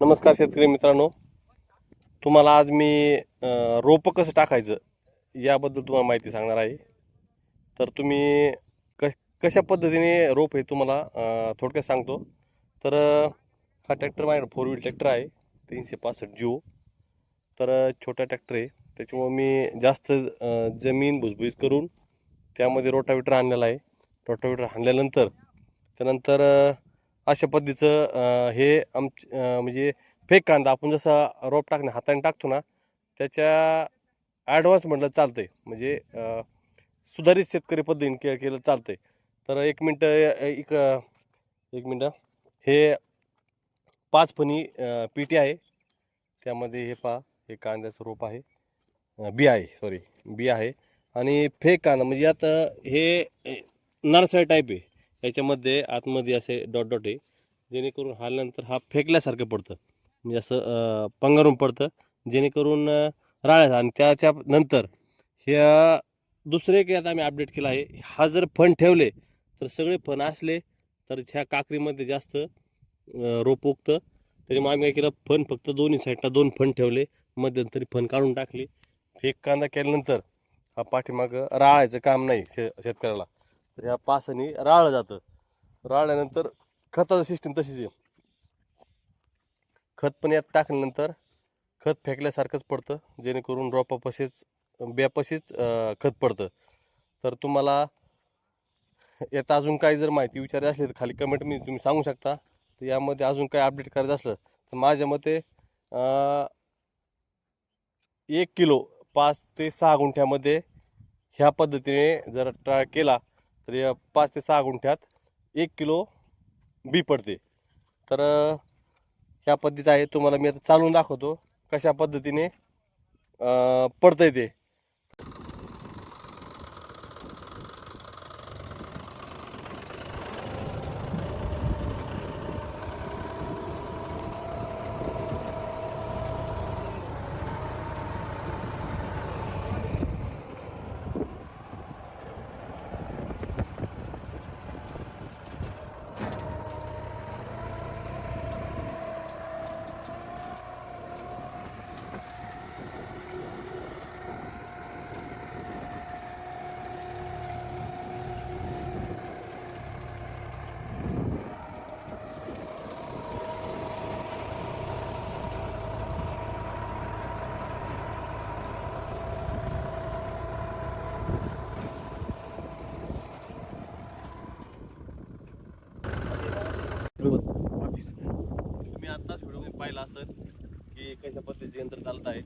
नमस्कार शेतकरी मित्रांनो. तुम्हाला आज मी रोपं कसं टाकायचं याबद्दल तुम्हाला माहिती सांगणार आहे. तर तुम्ही क कशा पद्धतीने रोप हे तुम्हाला थोडक्यात सांगतो. तर हा ट्रॅक्टर माझ्याकडे फोर व्हील ट्रॅक्टर आहे तीनशे पासष्ट जिओ. तर छोटा ट्रॅक्टर आहे. त्याच्यामुळं मी जास्त जमीन भुसभुशीत करून त्यामध्ये रोटावेटर आणलेला आहे. रोटावेटर आणल्यानंतर त्यानंतर अशा पद्धतीचं हे आम म्हणजे फेक कांदा आपण जसा रोप टाकणे हाताने टाकतो ना त्याच्या ॲडव्हान्स म्हटलं चालतंय. म्हणजे सुधारित शेतकरी पद्धतीने के केलं चालतंय. तर एक मिनटं एक एक मिनटं. हे पाच फणी पी टी आहे. त्यामध्ये हे पहा हे कांद्याचं रोप आहे. बी आहे सॉरी बी आहे. आणि फेक कांदा म्हणजे यात हे नर्सरी टाईप आहे. याच्यामध्ये आतमध्ये असे डॉट डॉट आहे. जेणेकरून हालनंतर हा फेकल्यासारखं पडतं. म्हणजे असं पंगारून पडतं. जेणेकरून राळायचं आणि त्याच्या नंतर ह्या दुसरे एक आता आम्ही अपडेट केला आहे. हा जर फण ठेवले तर सगळे फण असले तर ह्या काकडीमध्ये जास्त रोप उगतं. त्याच्यामुळे आम्ही काय केलं फण फक्त दोन्ही साईडला दोन फण ठेवले. मध्यंतरी फण काढून टाकले. फेक कांदा केल्यानंतर हा पाठीमागं राळायचं काम नाही शे शेतकऱ्याला. तर ह्या पासाने राळलं जातं. राळल्यानंतर खताचं सिस्टीम तशीच आहे. खत पण यात टाकल्यानंतर खत फेकल्यासारखंच पडतं. जेणेकरून रोपापाशीच ब्यापाशीच खत पडतं. तर तुम्हाला यात अजून काही जर माहिती विचारायची असली तर खाली कमेंटमध्ये तुम्ही सांगू शकता. तर यामध्ये अजून काही अपडेट करायचं असलं तर माझ्या मते एक किलो पाच ते सहा गुंठ्यामध्ये ह्या पद्धतीने जर ट्राय केला तर या पाच ते सहा गुंठ्यात एक किलो बी पडते. तर ह्या पद्धतीचं आहे. तुम्हाला मी आता चालून दाखवतो कशा पद्धतीने पडतं आहे ते. तुम्ही आत्ताच व्हिडिओ पाहिला असेल की कशा पद्धतीचे यंत्र चालत आहे.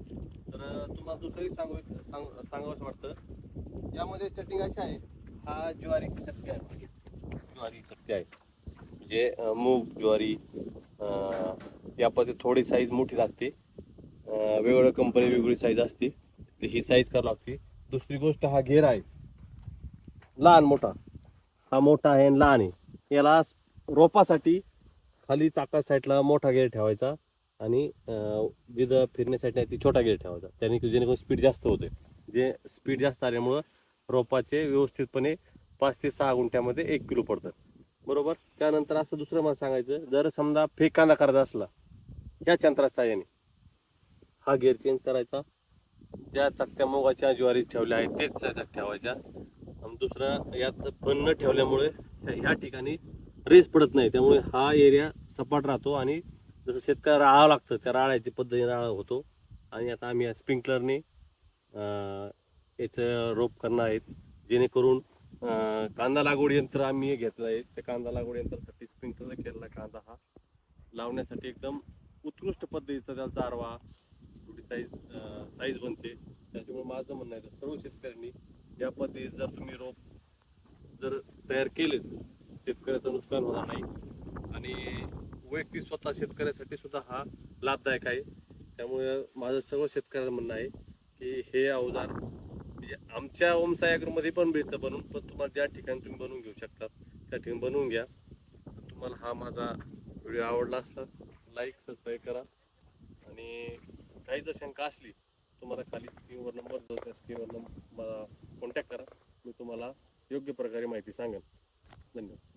तर तुम्हाला दुसरंही सांगू सांग सांगावंसं वाटतं. यामध्ये सेटिंग अशी आहे. हा ज्वारी चटके आहे. ज्वारी चटके आहे. म्हणजे मूग ज्वारी अं, या पद्धती थोडी साईज मोठी लागते. वेगवेगळ्या कंपनी वेगवेगळी साईज असते. तर ही साईज करावी लागते. दुसरी गोष्ट हा घेर आहे. लहान मोठा. हा मोठा आहे आणि लहान आहे. याला रोपासाठी खाली चाका साईडला मोठा गेअर ठेवायचा आणि जिथं फिरण्यासाठी आहे ती छोटा गेअर ठेवायचा. त्याने जेणेकरून स्पीड जास्त होते जे स्पीड जास्त आल्यामुळं रोपाचे व्यवस्थितपणे पाच ते सहा गुंठ्यामध्ये एक किलो पडतं बरोबर? त्यानंतर असं दुसरं मला सांगायचं जर समजा फेक कांदा करायचा असला या यंत्राच्या साह्याने हा गेअर चेंज करायचा. ज्या चकत्या मुगाच्या ज्वारी ठेवल्या आहेत तेच त्याच्यात ठेवायच्या. आणि दुसरं यात फन न ठेवल्यामुळे ह्या ठिकाणी रेस पडत नाही. त्यामुळे हा एरिया सपाट राहतो आणि जसं शेतकऱ्याला राळावं लागतं त्या राळ्याची पद्धतीने राळा होतो. आणि आता आम्ही स्प्रिंकलरने याचं रोप करणार आहेत. जेणेकरून कांदा लागवड यंत्र आम्ही घेतलं आहे. त्या कांदा लागवड यंत्रासाठी स्प्रिंकलर केलेला कांदा हा लावण्यासाठी एकदम उत्कृष्ट पद्धतीचा त्याला चारवा थोडी साईज साईज बनते. त्याच्यामुळे माझं म्हणणं आहे तर सर्व शेतकऱ्यांनी या पद्धतीत जर तुम्ही रोप जर तयार केलेच शेतकऱ्याचं नुकसान होणार नाही. आणि वैयक्तिक स्वतः शेतकऱ्यासाठी सुद्धा हा लाभदायक आहे. त्यामुळे माझं सर्व शेतकऱ्यांना म्हणणं आहे की हे अवजार म्हणजे आमच्या ओमसायागृहमध्ये पण भेटतं बनवून पण तुम्हाला ज्या ठिकाणी तुम्ही बनवून घेऊ शकता त्या ठिकाणी बनवून घ्या. तुम्हाला हा माझा व्हिडिओ आवडला असला लाईक सबस्क्राईब करा. आणि काही जर शंका असली तुम्हाला खाली स्क्रीनवर नंबर देऊ त्या स्क्रीनवर मला कॉन्टॅक्ट करा. मी तुम्हाला योग्य प्रकारे माहिती सांगेन. धन्यवाद.